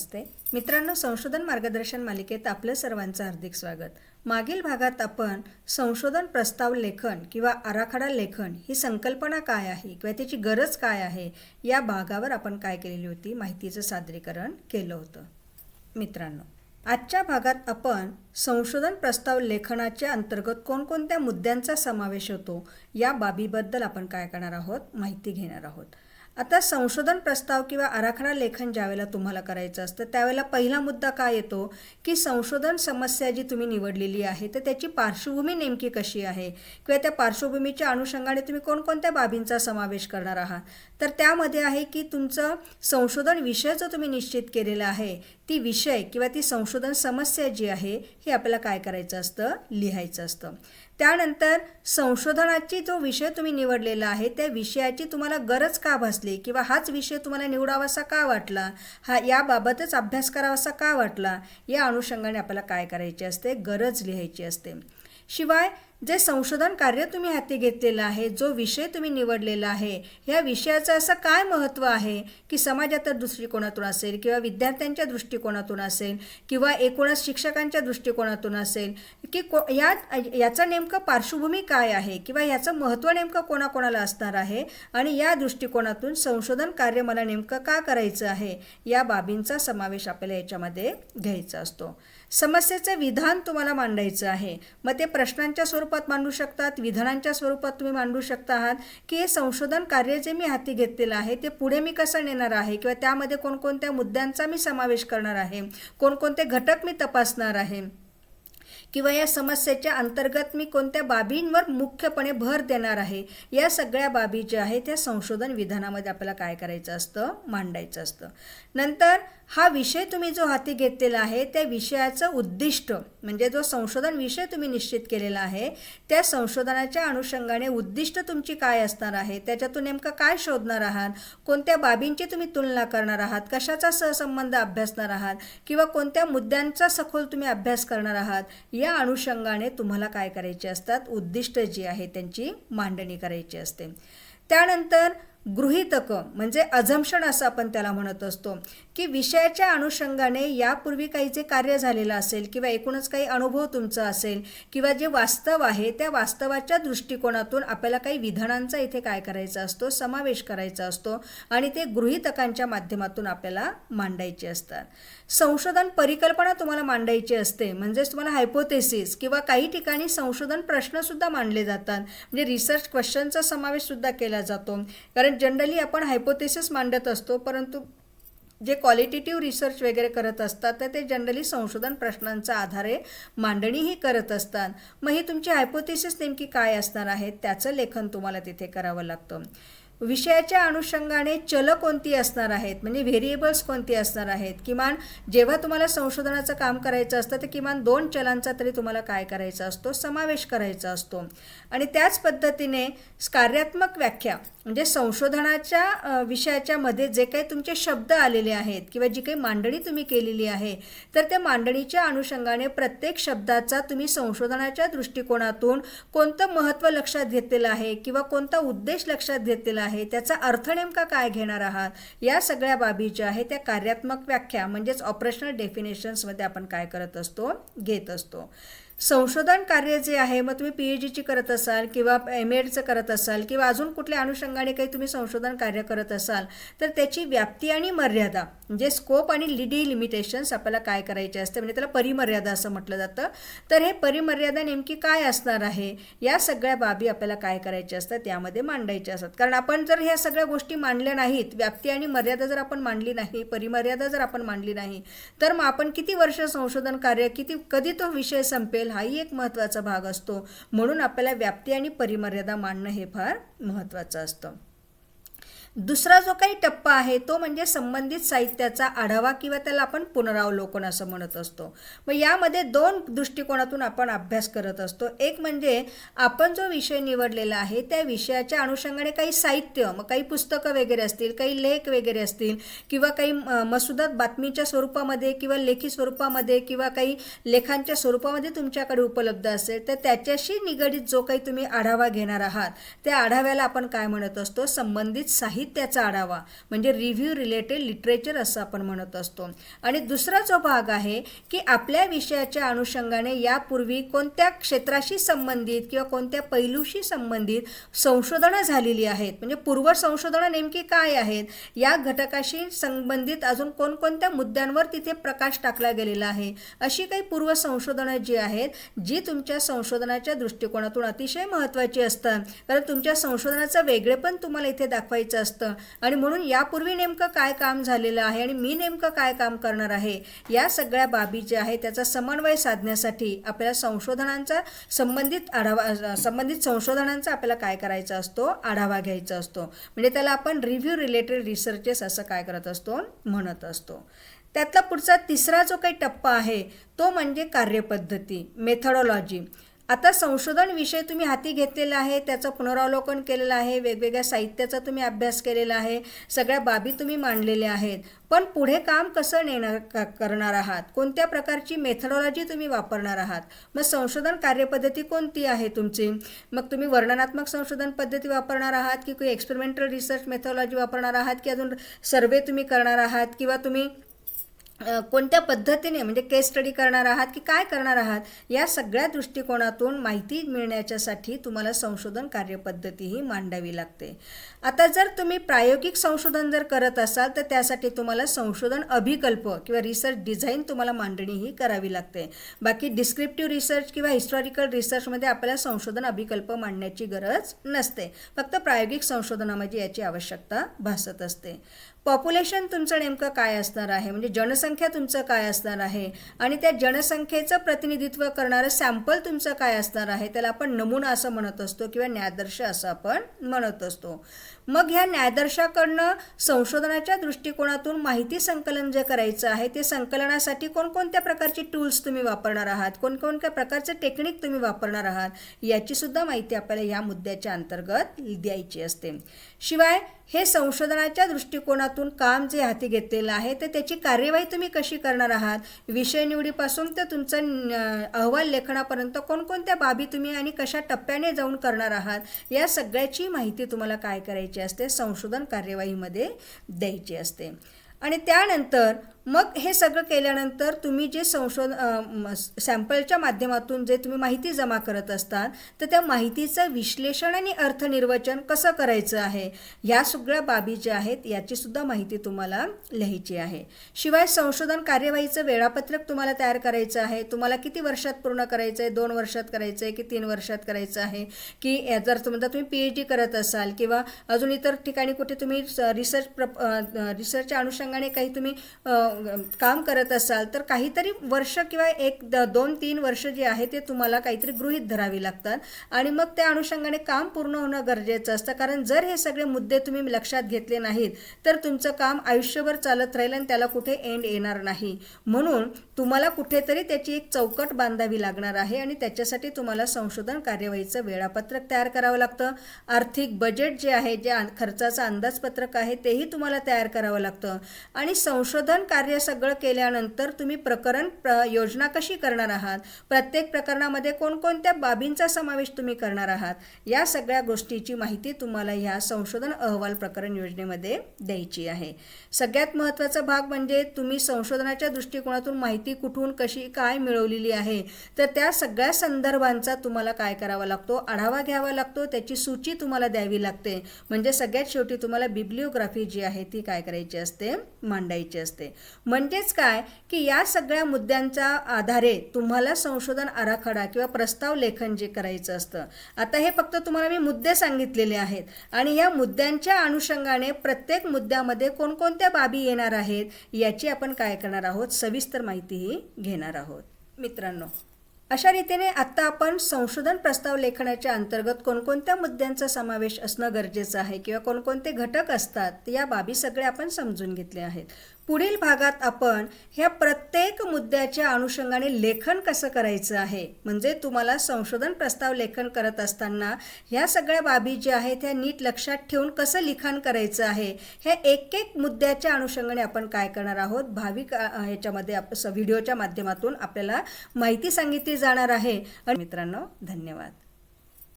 नमस्ते. मित्रांनो संशोधन मार्गदर्शन मालिकेत आपलं सर्वांचं हार्दिक स्वागत. मागील भागात आपण संशोधन प्रस्ताव लेखन किंवा आराखडा लेखन ही संकल्पना काय आहे किंवा त्याची गरज काय आहे या भागावर आपण काय केलेली होती माहितीचं सादरीकरण केलं होतं. मित्रांनो आजच्या भागात आपण संशोधन प्रस्ताव लेखनाच्या अंतर्गत कोणकोणत्या मुद्द्यांचा समावेश होतो या बाबीबद्दल आपण काय करणार आहोत माहिती घेणार आहोत. आता संशोधन प्रस्ताव किंवा आराखडा लेखन ज्यावेळेला तुम्हाला करायचं असतं त्यावेळेला पहिला मुद्दा काय येतो? की संशोधन समस्या जी तुम्ही निवडलेली आहे तर त्याची पार्श्वभूमी नेमकी कशी आहे? किंवा त्या पार्श्वभूमीच्या अनुषंगाने तुम्ही कोणकोणत्या बाबींचा समावेश करणार आहात? तर त्यामध्ये आहे की तुमचं संशोधन विषय जो तुम्ही निश्चित केलेला आहे ती विषय किंवा ती संशोधन समस्या जी आहे हे आपल्याला काय करायचं असतं? लिहायचं असतं. त्यानंतर संशोधनाची जो विषय तुम्ही निवडलेला आहे त्या विषयाची तुम्हाला गरज का भासली? किंवा हाच विषय तुम्हाला निवडावासा का वाटला? हा याबाबतच अभ्यास करावासा का वाटला? या अनुषंगाने आपल्याला काय करायचे असते? गरज लिहायची असते. शिवाय जे संशोधन कार्य तुम्ही हाती घेतलेलं आहे जो विषय तुम्ही निवडलेला आहे या विषयाचं असं काय महत्त्व आहे की समाजाच्या दृष्टिकोनातून असेल किंवा विद्यार्थ्यांच्या दृष्टिकोनातून असेल किंवा एकूणच शिक्षकांच्या दृष्टिकोनातून असेल की को या याचं नेमकं पार्श्वभूमी काय आहे किंवा याचं महत्त्व नेमकं कोणाकोणाला असणार आहे आणि या दृष्टिकोनातून संशोधन कार्य मला नेमकं का करायचं आहे या बाबींचा समावेश आपल्याला याच्यामध्ये घ्यायचा असतो. समस्येचं विधान तुम्हाला मांडायचं आहे. मग ते प्रश्नांच्या स्वरूपात मांडू शकतात विधानांच्या स्वरूपात तुम्ही मांडू शकता आहात की हे संशोधन कार्य जे मी हाती घेतलेलं आहे ते पुढे मी कसं नेणार आहे किंवा त्यामध्ये कोणकोणत्या मुद्द्यांचा मी समावेश करणार आहे कोणकोणते घटक मी तपासणार आहे किंवा या समस्येच्या अंतर्गत मी कोणत्या बाबींवर मुख्यपणे भर देणार आहे या सगळ्या बाबी ज्या आहेत त्या संशोधन विधानामध्ये आपल्याला काय करायचं असतं मांडायचं असतं. नंतर हा विषय तुम्ही जो हाती घेतलेला आहे त्या विषयाचं उद्दिष्ट म्हणजे जो संशोधन विषय तुम्ही निश्चित केलेला आहे त्या संशोधनाच्या अनुषंगाने उद्दिष्ट तुमची काय असणार आहे त्याच्यातून नेमकं काय शोधणार आहात कोणत्या बाबींची तुम्ही तुलना करणार आहात कशाचा सहसंबंध अभ्यासणार आहात किंवा कोणत्या मुद्द्यांचा सखोल तुम्ही अभ्यास करणार आहात या अनुषंगाने तुम्हाला काय करायचे असतात उद्दिष्ट जी आहे त्यांची मांडणी करायची असते. त्यानंतर गृहितकं म्हणजे अझम्पशन असं आपण त्याला म्हणत असतो की विषयाच्या अनुषंगाने यापूर्वी काही जे कार्य झालेलं असेल किंवा एकूणच काही अनुभव तुमचा असेल किंवा जे वास्तव आहे त्या वास्तवाच्या दृष्टिकोनातून आपल्याला काही विधानांचा इथे काय करायचा असतो समावेश करायचा असतो आणि ते गृहितकांच्या माध्यमातून आपल्याला मांडायचे असतात. संशोधन परिकल्पना तुम्हाला मांडायची असते म्हणजेच तुम्हाला हायपोथेसिस किंवा काही ठिकाणी संशोधन प्रश्नसुद्धा मांडले जातात. म्हणजे रिसर्च क्वेश्चनचा समावेशसुद्धा केला जातो. कारण जनरली आपण हायपोथेसिस मांडत असतो परंतु जे क्वालिटेटिव्ह रिसर्च वगैरे करत असतात तर ते जनरली संशोधन प्रश्नांचा आधारे मांडणीही करत असतात. मग ही तुमची हायपोथेसिस नेमकी काय असणार आहे त्याचं लेखन तुम्हाला तिथे करावं लागतं. विषयाच्या अनुषंगाने चल कोणती असणार आहेत? म्हणजे व्हेरिएबल्स कोणती असणार आहेत? किमान जेव्हा तुम्हाला संशोधनाचं काम करायचं असतं तर किमान दोन चलांचा तरी तुम्हाला काय करायचा असतो? समावेश करायचा असतो. आणि त्याच पद्धतीने कार्यात्मक व्याख्या म्हणजे संशोधनाच्या विषयाच्या मध्ये जे काही तुमचे शब्द आलेले आहेत किंवा जी काही मांडणी तुम्ही केलेली आहे तर त्या मांडणीच्या अनुषंगाने प्रत्येक शब्दाचा तुम्ही संशोधनाच्या दृष्टिकोनातून कोणतं महत्त्व लक्षात घेतलेलं आहे किंवा कोणता उद्देश लक्षात घेतलेला आहे त्याचा अर्थ नेमका काय घेणार आहात? या सगळ्या बाबी ज्या आहेत त्या कार्यात्मक व्याख्या म्हणजेच ऑपरेशनल डेफिनेशन्समध्ये आपण काय करत असतो घेत असतो. संशोधन कार्य जे आहे मग तुम्ही पी एच डीची करत असाल किंवा एम एडचं करत असाल किंवा अजून कुठल्या अनुषंगाने काही तुम्ही संशोधन कार्य करत असाल तर त्याची व्याप्ती आणि मर्यादा म्हणजे स्कोप आणि लिडी लिमिटेशन्स आपल्याला काय करायचे असते म्हणजे त्याला परिमर्यादा असं म्हटलं जातं. तर हे परिमर्यादा नेमकी काय असणार आहे या सगळ्या बाबी आपल्याला काय करायच्या असतात त्यामध्ये मांडायच्या असतात. कारण आपण जर ह्या सगळ्या गोष्टी मांडल्या नाहीत व्याप्ती आणि मर्यादा जर आपण मांडली नाही परिमर्यादा जर आपण मांडली नाही तर मग आपण किती वर्ष संशोधन कार्य किती कधी तो विषय संपेल हाही एक महत्त्वाचा भाग असतो. म्हणून आपल्याला व्याप्ती आणि परिमर्यादा मांडणं हे फार महत्त्वाचं असतं. दुसरा जो काही टप्पा आहे तो म्हणजे संबंधित साहित्याचा आढावा किंवा त्याला आपण पुनरावलोकन असं म्हणत असतो. मग यामध्ये दोन दृष्टिकोनातून आपण अभ्यास करत असतो. एक म्हणजे आपण जो विषय निवडलेला आहे त्या विषयाच्या अनुषंगाने काही साहित्य मग काही पुस्तकं वगैरे असतील काही लेख वगैरे असतील किंवा काही मसुदात बातमीच्या स्वरूपामध्ये किंवा लेखी स्वरूपामध्ये किंवा काही लेखांच्या स्वरूपामध्ये तुमच्याकडे उपलब्ध असेल तर त्याच्याशी निगडीत जो काही तुम्ही आढावा घेणार आहात त्या आढाव्याला आपण काय म्हणत असतो? संबंधित साहित्य साहित्याचा आढावा म्हणजे रिव्ह्यू रिलेटेड लिटरेचर असं आपण म्हणत असतो. आणि दुसरा जो भाग आहे की आपल्या विषयाच्या अनुषंगाने यापूर्वी कोणत्या क्षेत्राशी संबंधित किंवा कोणत्या पैलूशी संबंधित संशोधनं झालेली आहेत? म्हणजे पूर्व संशोधनं नेमकी काय आहेत? या घटकाशी संबंधित अजून कोणकोणत्या मुद्द्यांवर तिथे प्रकाश टाकला गेलेला आहे? अशी काही पूर्व संशोधनं जी आहेत जी तुमच्या संशोधनाच्या दृष्टिकोनातून अतिशय महत्त्वाची असतात. कारण तुमच्या संशोधनाचं वेगळेपण तुम्हाला इथे दाखवायचं असतं. आणि म्हणून यापूर्वी नेमकं काय काम झालेलं आहे आणि मी नेमकं काय काम करणार आहे या सगळ्या बाबी ज्या आहेत त्याचा समन्वय साधण्यासाठी आपल्याला संशोधनांचा संबंधित आढावा संबंधित संशोधनांचा आपल्याला काय करायचा असतो आढावा घ्यायचा असतो. म्हणजे त्याला आपण रिव्ह्यू रिलेटेड रिसर्चेस असं काय करत असतो म्हणत असतो. त्यातला पुढचा तिसरा जो काही टप्पा आहे तो म्हणजे कार्यपद्धती मेथडॉलॉजी आता संशोधन विषय तुम्ही हाती घेतलेला आहे त्याचं पुनरावलोकन केलेलं आहे वेगवेगळ्या साहित्याचा तुम्ही अभ्यास केलेला आहे सगळ्या बाबी तुम्ही मांडलेल्या आहेत. पण पुढे काम कसं नेणार का करणार आहात? कोणत्या प्रकारची मेथडॉलॉजी तुम्ही वापरणार आहात? मग संशोधन कार्यपद्धती कोणती आहे तुमची? मग तुम्ही वर्णनात्मक संशोधन पद्धती वापरणार आहात की काही एक्सपेरिमेंटल रिसर्च मेथडॉलॉजी वापरणार आहात की अजून सर्वे तुम्ही करणार आहात? किंवा तुम्ही कोणत्या पद्धतीने म्हणजे केस स्टडी करणार आहात की काय करणार आहात या सगळ्या दृष्टिकोनातून माहिती मिळण्याच्यासाठी तुम्हाला संशोधन कार्यपद्धतीही मांडावी लागते. आता जर तुम्ही प्रायोगिक संशोधन जर करत असाल तर त्यासाठी तुम्हाला संशोधन अभिकल्प किंवा रिसर्च डिझाईन तुम्हाला मांडणीही करावी लागते. बाकी डिस्क्रिप्टिव्ह रिसर्च किंवा हिस्टॉरिकल रिसर्चमध्ये आपल्याला संशोधन अभिकल्प मांडण्याची गरज नसते. फक्त प्रायोगिक संशोधनामध्ये याची आवश्यकता भासत असते. पॉप्युलेशन तुमचं नेमकं काय असणार आहे? म्हणजे जनसंख्या तुमचं काय असणार आहे? आणि त्या जनसंख्येचं प्रतिनिधित्व करणारं सॅम्पल तुमचं काय असणार आहे? त्याला आपण नमुना असं म्हणत असतो किंवा न्यायदर्श असं आपण म्हणत असतो. मग ह्या न्यायादर्शाकडनं संशोधनाच्या दृष्टिकोनातून माहिती संकलन जे करायचं आहे ते संकलनासाठी कोणकोणत्या प्रकारची टूल्स तुम्ही वापरणार आहात? कोणकोणत्या प्रकारचे टेक्निक तुम्ही वापरणार आहात? याचीसुद्धा माहिती आपल्याला या मुद्द्याच्या अंतर्गत द्यायची असते. शिवाय हे संशोधनाच्या दृष्टिकोनातून काम जे हाती घेतलेलं आहे तर त्याची कार्यवाही तुम्ही कशी करणार आहात? विषय निवडीपासून तर तुमचं अहवाल लेखनापर्यंत कोणकोणत्या बाबी तुम्ही आणि कशा टप्प्याने जाऊन करणार आहात? या सगळ्याची माहिती तुम्हाला काय करायची असते? संशोधन कार्यवाहीमध्ये द्यायची असते. आणि त्यानंतर मग हे सगळं केल्यानंतर तुम्ही जे संशोध सॅम्पलच्या माध्यमातून जे तुम्ही माहिती जमा करत असतात तर त्या माहितीचं विश्लेषण आणि अर्थनिर्वचन कसं करायचं आहे? ह्या सगळ्या बाबी ज्या आहेत याचीसुद्धा माहिती तुम्हाला लिहायची आहे. शिवाय संशोधन कार्यवाहीचं वेळापत्रक तुम्हाला तयार करायचं आहे. तुम्हाला किती वर्षात पूर्ण करायचं आहे दोन वर्षात करायचं आहे की तीन वर्षात करायचं आहे? की या जर समजा तुम्ही पी एच डी करत असाल किंवा अजून इतर ठिकाणी कुठे तुम्ही रिसर्च प्र रिसर्चच्या अनुषंगाने काही तुम्ही काम करत असाल तर काहीतरी वर्ष किंवा एक द दोन तीन वर्ष जे आहे ते तुम्हाला काहीतरी गृहीत धरावी लागतात. आणि मग त्या अनुषंगाने काम पूर्ण होणं गरजेचं असतं. कारण जर हे सगळे मुद्दे तुम्ही लक्षात घेतले नाहीत तर तुमचं काम आयुष्यभर चालत राहील आणि त्याला कुठे एंड येणार नाही. म्हणून तुम्हाला कुठेतरी त्याची एक चौकट बांधावी लागणार आहे आणि त्याच्यासाठी तुम्हाला संशोधन कार्यवाहीचं वेळापत्रक तयार करावं लागतं. आर्थिक बजेट जे आहे जे खर्चाचं अंदाजपत्रक आहे तेही तुम्हाला तयार करावं लागतं. आणि संशोधन कार्य कार्य सगळं केल्यानंतर तुम्ही प्रकरण प्र योजना कशी करणार आहात? प्रत्येक प्रकरणामध्ये कोणकोणत्या बाबींचा समावेश तुम्ही करणार आहात? या सगळ्या गोष्टीची माहिती तुम्हाला ह्या संशोधन अहवाल प्रकरण योजनेमध्ये द्यायची आहे. सगळ्यात महत्त्वाचा भाग म्हणजे तुम्ही संशोधनाच्या दृष्टिकोनातून माहिती कुठून कशी काय मिळवलेली आहे? तर त्या सगळ्या संदर्भांचा तुम्हाला काय करावा लागतो? आढावा घ्यावा लागतो त्याची सूची तुम्हाला द्यावी लागते. म्हणजे सगळ्यात शेवटी तुम्हाला बिब्लिओग्राफी जी आहे ती काय करायची असते? मांडायची असते. म्हणजेच काय? की या सगळ्या मुद्द्यांच्या आधारे तुम्हाला संशोधन आराखडा किंवा प्रस्ताव लेखन जे करायचं असतं आता हे फक्त तुम्हाला मी मुद्दे सांगितलेले आहेत. आणि या मुद्द्यांच्या अनुषंगाने प्रत्येक मुद्द्यामध्ये कोणकोणत्या बाबी येणार आहेत याची आपण काय करणार आहोत सविस्तर माहितीही घेणार आहोत. मित्रांनो अशा रीतीने आत्ता आपण संशोधन प्रस्ताव लेखनाच्या अंतर्गत कोणकोणत्या मुद्द्यांचा समावेश असणं गरजेचं आहे किंवा कोणकोणते घटक असतात या बाबी सगळ्या आपण समजून घेतल्या आहेत. पुढील भागात आपण ह्या प्रत्येक मुद्द्याच्या अनुषंगाने लेखन कसं करायचं आहे? म्हणजे तुम्हाला संशोधन प्रस्ताव लेखन करत असताना ह्या सगळ्या बाबी ज्या आहेत त्या नीट लक्षात ठेवून कसं लिखाण करायचं आहे? ह्या एक एक मुद्द्याच्या अनुषंगाने आपण काय करणार आहोत? भाविक याच्यामध्ये ह्याच्यामध्ये आप- स- व्हिडिओच्या माध्यमातून आपल्याला माहिती सांगितली जाणार आहे. आणि मित्रांनो धन्यवाद.